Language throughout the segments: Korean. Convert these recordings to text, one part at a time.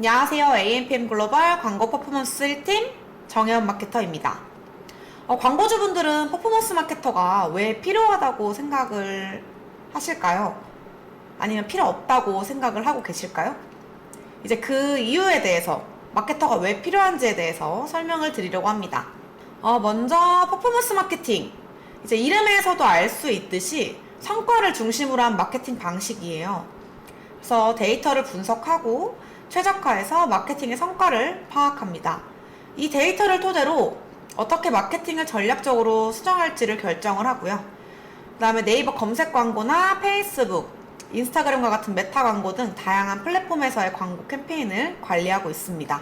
안녕하세요. AMPM 글로벌 광고 퍼포먼스 1팀 정혜원 마케터입니다. 어, 광고주분들은 퍼포먼스 마케터가 왜 필요하다고 생각을 하실까요? 아니면 필요 없다고 생각을 하고 계실까요? 이제 그 이유에 대해서 마케터가 왜 필요한지에 대해서 설명을 드리려고 합니다. 어, 먼저 퍼포먼스 마케팅. 이제 이름에서도 알 수 있듯이 성과를 중심으로 한 마케팅 방식이에요. 그래서 데이터를 분석하고 최적화해서 마케팅의 성과를 파악합니다. 이 데이터를 토대로 어떻게 마케팅을 전략적으로 수정할지를 결정을 하고요. 그 다음에 네이버 검색 광고나 페이스북, 인스타그램과 같은 메타 광고 등 다양한 플랫폼에서의 광고 캠페인을 관리하고 있습니다.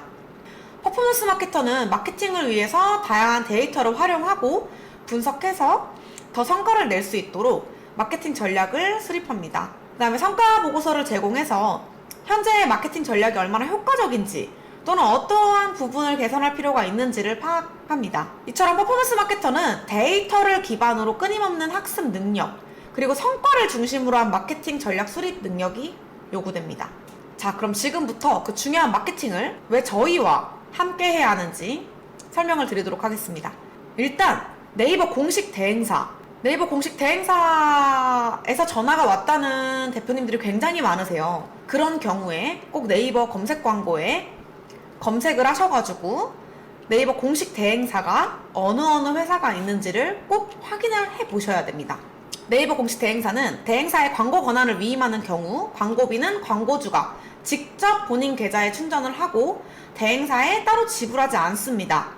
퍼포먼스 마케터는 마케팅을 위해서 다양한 데이터를 활용하고 분석해서 더 성과를 낼 수 있도록 마케팅 전략을 수립합니다. 그 다음에 성과 보고서를 제공해서 현재의 마케팅 전략이 얼마나 효과적인지 또는 어떠한 부분을 개선할 필요가 있는지를 파악합니다. 이처럼 퍼포먼스 마케터는 데이터를 기반으로 끊임없는 학습 능력, 그리고 성과를 중심으로 한 마케팅 전략 수립 능력이 요구됩니다. 자, 그럼 지금부터 그 중요한 마케팅을 왜 저희와 함께 해야 하는지 설명을 드리도록 하겠습니다. 일단 네이버 공식 대행사 네이버 공식 대행사에서 전화가 왔다는 대표님들이 굉장히 많으세요. 그런 경우에 꼭 네이버 검색 광고에 검색을 하셔가지고 네이버 공식 대행사가 어느 어느 회사가 있는지를 꼭 확인을 해 보셔야 됩니다. 네이버 공식 대행사는 대행사의 광고 권한을 위임하는 경우 광고비는 광고주가 직접 본인 계좌에 충전을 하고 대행사에 따로 지불하지 않습니다.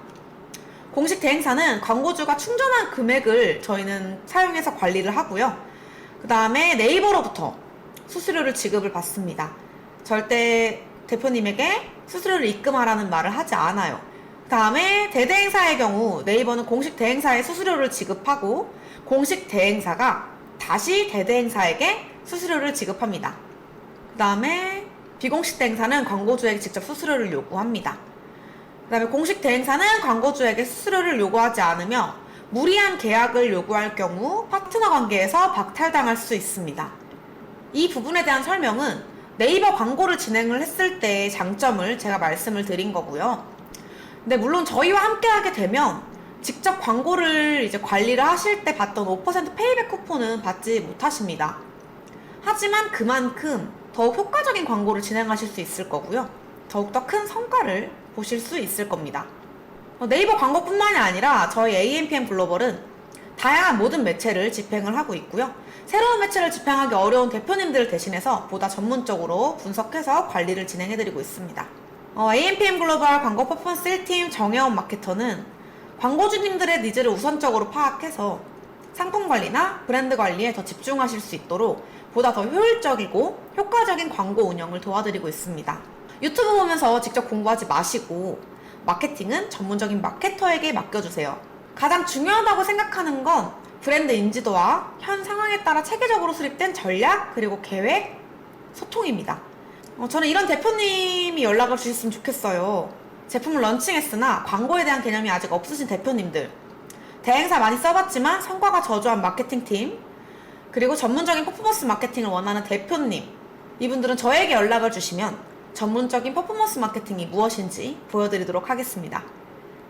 공식 대행사는 광고주가 충전한 금액을 저희는 사용해서 관리를 하고요. 그 다음에 네이버로부터 수수료를 지급을 받습니다. 절대 대표님에게 수수료를 입금하라는 말을 하지 않아요. 그 다음에 대대행사의 경우 네이버는 공식 대행사에 수수료를 지급하고 공식 대행사가 다시 대대행사에게 수수료를 지급합니다. 그 다음에 비공식 대행사는 광고주에게 직접 수수료를 요구합니다. 그 다음에 공식 대행사는 광고주에게 수수료를 요구하지 않으며 무리한 계약을 요구할 경우 파트너 관계에서 박탈당할 수 있습니다. 이 부분에 대한 설명은 네이버 광고를 진행을 했을 때의 장점을 제가 말씀을 드린 거고요. 근데 물론 저희와 함께 하게 되면 직접 광고를 이제 관리를 하실 때 받던 5% 페이백 쿠폰은 받지 못하십니다. 하지만 그만큼 더욱 효과적인 광고를 진행하실 수 있을 거고요. 더욱더 큰 성과를 보실 수 있을 겁니다. 어, 네이버 광고뿐만이 아니라 저희 AMPM 글로벌은 다양한 모든 매체를 집행을 하고 있고요. 새로운 매체를 집행하기 어려운 대표님들을 대신해서 보다 전문적으로 분석해서 관리를 진행해드리고 있습니다. 어, AMPM 글로벌 광고 퍼포먼스 1팀 정혜원 마케터는 광고주님들의 니즈를 우선적으로 파악해서 상품 관리나 브랜드 관리에 더 집중하실 수 있도록 보다 더 효율적이고 효과적인 광고 운영을 도와드리고 있습니다. 유튜브 보면서 직접 공부하지 마시고 마케팅은 전문적인 마케터에게 맡겨주세요. 가장 중요하다고 생각하는 건 브랜드 인지도와 현 상황에 따라 체계적으로 수립된 전략 그리고 계획, 소통입니다. 어, 저는 이런 대표님이 연락을 주셨으면 좋겠어요. 제품을 런칭했으나 광고에 대한 개념이 아직 없으신 대표님들, 대행사 많이 써봤지만 성과가 저조한 마케팅팀, 그리고 전문적인 퍼포먼스 마케팅을 원하는 대표님, 이분들은 저에게 연락을 주시면 전문적인 퍼포먼스 마케팅이 무엇인지 보여드리도록 하겠습니다.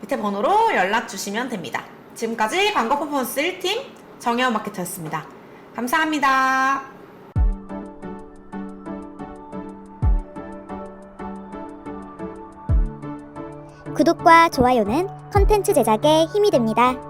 밑에 번호로 연락 주시면 됩니다. 지금까지 광고 퍼포먼스 1팀 정혜원 마케터였습니다. 감사합니다. 구독과 좋아요는 컨텐츠 제작에 힘이 됩니다.